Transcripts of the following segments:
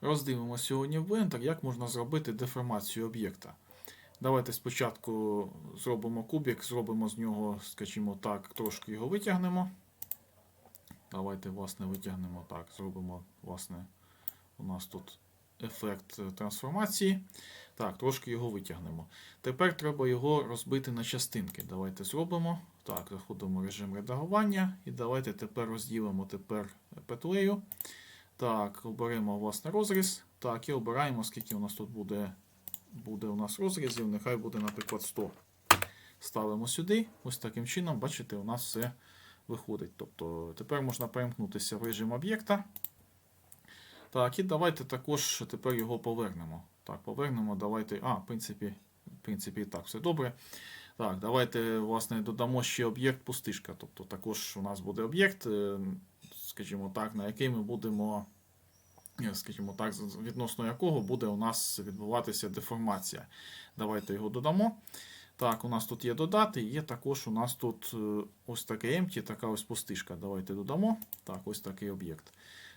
Роздивимося сьогодні в Blender, як можна зробити деформацію об'єкта. Давайте спочатку зробимо кубик, зробимо з нього, скажімо так, трошки його витягнемо. Давайте, власне, витягнемо так. Зробимо, власне, у нас тут ефект е, трансформації. Так, трошки його витягнемо. Тепер треба його розбити на частинки. Давайте зробимо. Так, заходимо в режим редагування. І давайте тепер розділимо тепер петлею. Так, оберемо власне розріз. Так, і обираємо, скільки у нас тут буде, буде у нас розрізів. Нехай буде, наприклад, 100. Ставимо сюди. Ось таким чином, бачите, у нас все виходить. Тобто тепер можна перемкнутися в режим об'єкта. Так, і давайте також тепер його повернемо. Так, повернемо, давайте. А, в принципі, в принципі, і так, все добре. Так, давайте, власне, додамо ще об'єкт пустишка. Тобто також у нас буде об'єкт, е, скажімо так, на який ми будемо, е, скажімо так, відносно якого буде у нас відбуватися деформація. Давайте його додамо. Так, у нас тут є додати, є також у нас тут е, ось таке empty, така ось пустишка. Давайте додамо. Так, ось такий об'єкт.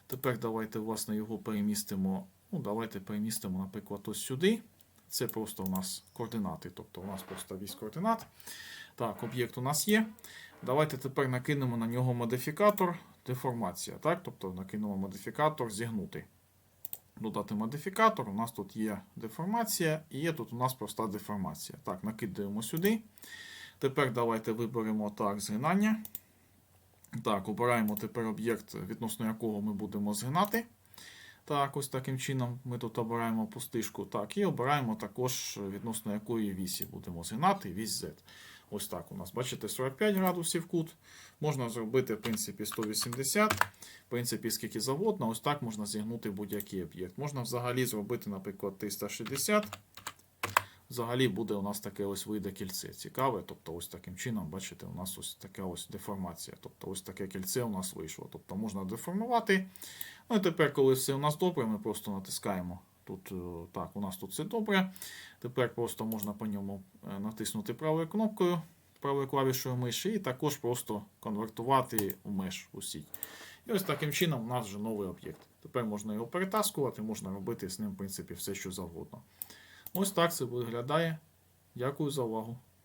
Тепер давайте, власне, його перемістимо. Ну, давайте перемістимо, наприклад, ось сюди. Це просто у нас координати, тобто у нас просто вісь координат. Так, об'єкт у нас є. Давайте тепер накинемо на нього модифікатор деформація. Так? Тобто накинемо модифікатор зігнути. Додати модифікатор. У нас тут є деформація і є тут у нас проста деформація. Так, накидаємо сюди. Тепер давайте виберемо так, згинання. Так, обираємо тепер об'єкт, відносно якого ми будемо згинати. Так, ось таким чином ми тут обираємо пустишку. Так, і обираємо також відносно якої вісі будемо згинати вісь Z. Ось так у нас, бачите, 45 градусів кут. Можна зробити, в принципі, 180, в принципі, скільки завгодно. Ось так можна зігнути будь-який об'єкт. Можна взагалі зробити, наприклад, 360. Взагалі буде у нас таке ось вийде кільце. Цікаве. Тобто, ось таким чином, бачите, у нас ось така ось деформація. Тобто, ось таке кільце у нас вийшло. Тобто можна деформувати. Ну і тепер, коли все у нас добре, ми просто натискаємо. Тут е, так, у нас тут все добре. Тепер просто можна по ньому е, натиснути правою кнопкою, правою клавішою миші, і також просто конвертувати у меш у сіть. І ось таким чином у нас вже новий об'єкт. Тепер можна його перетаскувати, можна робити з ним, в принципі, все, що завгодно. Ось так це виглядає. Дякую за увагу.